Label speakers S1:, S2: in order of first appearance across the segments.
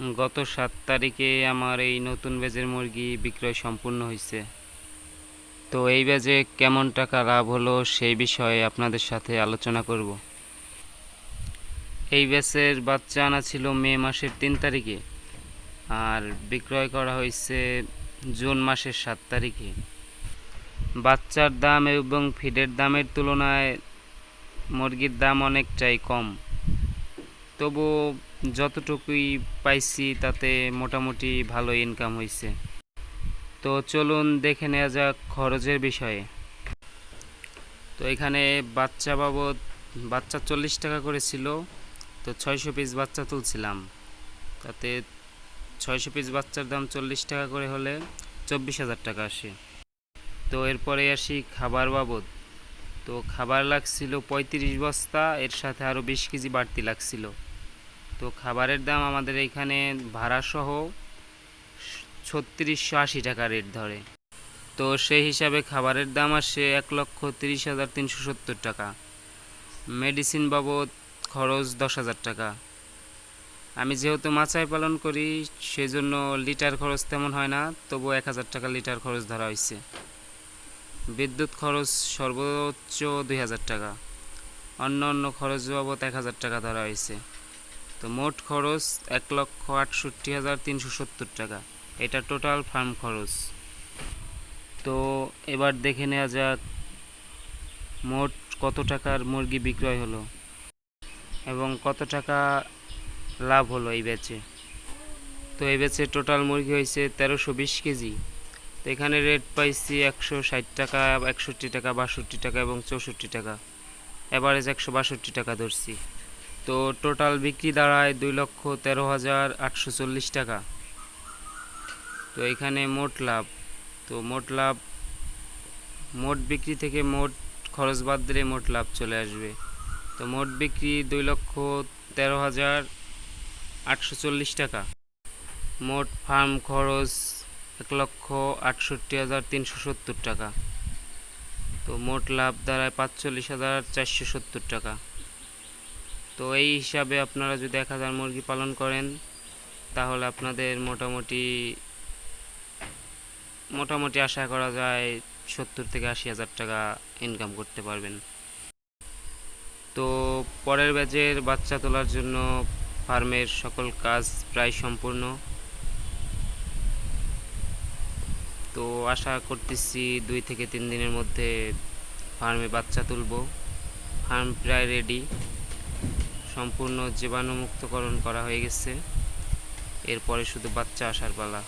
S1: গত সাত তারিখে আমার এই নতুন ব্যাজের মুরগি বিক্রয় সম্পূর্ণ হয়েছে তো এই ব্যাজে কেমন টাকা লাভ হলো সেই বিষয়ে আপনাদের সাথে আলোচনা করব। এই ব্যাচের বাচ্চা আনা ছিল মে মাসের তিন তারিখে আর বিক্রয় করা হয়েছে জুন মাসের সাত তারিখে। বাচ্চার দাম এবং ফিডের দামের তুলনায় মুরগির দাম অনেকটাই কম। তবু যতটুকুই পাইছি তাতে মোটামুটি ভালো ইনকাম হয়েছে তো চলুন দেখে নেওয়া যাক খরচের বিষয়ে। তো এখানে বাচ্চা বাবদ, বাচ্চা চল্লিশ টাকা করে ছিল, তো ছয়শো পিস বাচ্চা তুলছিলাম। তাতে ছয়শো পিস বাচ্চার দাম চল্লিশ টাকা করে হলে চব্বিশ হাজার টাকা আসে। তো এরপরে আসি খাবার বাবদ। তো খাবার লাগছিল পঁয়ত্রিশ বস্তা, এর সাথে আরও বিশ কেজি বাড়তি লাগছিল। তো খাবারের দাম আমাদের এখানে ভাড়াসহ ছত্রিশশো আশি টাকা রেট ধরে। তো সেই হিসাবে খাবারের দাম আসে এক লক্ষ তিরিশ হাজার তিনশো সত্তর টাকা। মেডিসিন বাবদ খরচ দশ হাজার টাকা। আমি যেহেতু মাচাই পালন করি, সেজন্য লিটার খরচ তেমন হয় না, তবু এক হাজার টাকা লিটার খরচ ধরা হয়েছে বিদ্যুৎ খরচ সর্বোচ্চ দুই হাজার টাকা। অন্য অন্য খরচ বাবদ এক হাজার টাকা ধরা হয়েছে তো মোট খরচ এক লক্ষ আটষট্টি হাজার তিনশো সত্তর টাকা। এটা টোটাল ফার্ম খরচ। তো এবার দেখে নেওয়া যাক মোট কত টাকার মুরগি বিক্রয় হলো এবং কত টাকা লাভ হলো এই ব্যাচে তো এই ব্যাচে টোটাল মুরগি হয়েছে তেরোশো বিশ কেজি। তো এখানে রেট পাইছি একশো ষাট টাকা, একষট্টি টাকা, বাষট্টি টাকা এবং চৌষট্টি টাকা। অ্যাভারেজ একশো বাষট্টি টাকা ধরছি। তো টোটাল বিক্রি দাঁড়ায় দুই লক্ষ তেরো হাজার আটশো চল্লিশ টাকা। তো এখানে মোট লাভ। তো মোট লাভ, মোট বিক্রি থেকে মোট খরচ বাদ দিলে মোট লাভ চলে আসবে। তো মোট বিক্রি দুই লক্ষ তেরো হাজার আটশো চল্লিশ টাকা। মোট ফার্ম খরচ এক লক্ষ আটষট্টি হাজার তিনশো সত্তর টাকা। তো মোট লাভ দাঁড়ায় পাঁচচল্লিশ হাজার চারশো সত্তর টাকা। তো এই হিসাবে আপনারা যদি এক হাজার মুরগি পালন করেন, তাহলে আপনাদের মোটামুটি মোটামুটি আশা করা যায় সত্তর থেকে আশি হাজার টাকা ইনকাম করতে পারবেন। তো পরের ব্যাচের বাচ্চা তোলার জন্য ফার্মের সকল কাজ প্রায় সম্পূর্ণ। তো আশা করতেছি দুই থেকে তিন দিনের মধ্যে ফার্মে বাচ্চা তুলব। ফার্ম প্রায় রেডি সম্পূর্ণ জীবাণুমুক্তকরণ করা হয়ে গেছে। এরপরে শুধু বাচ্চা আসার পালা।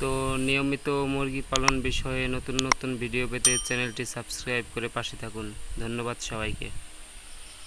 S1: তো নিয়মিত মুরগি পালন বিষয়ে নতুন নতুন ভিডিও পেতে চ্যানেলটি সাবস্ক্রাইব করে পাশে থাকুন। ধন্যবাদ সবাইকে।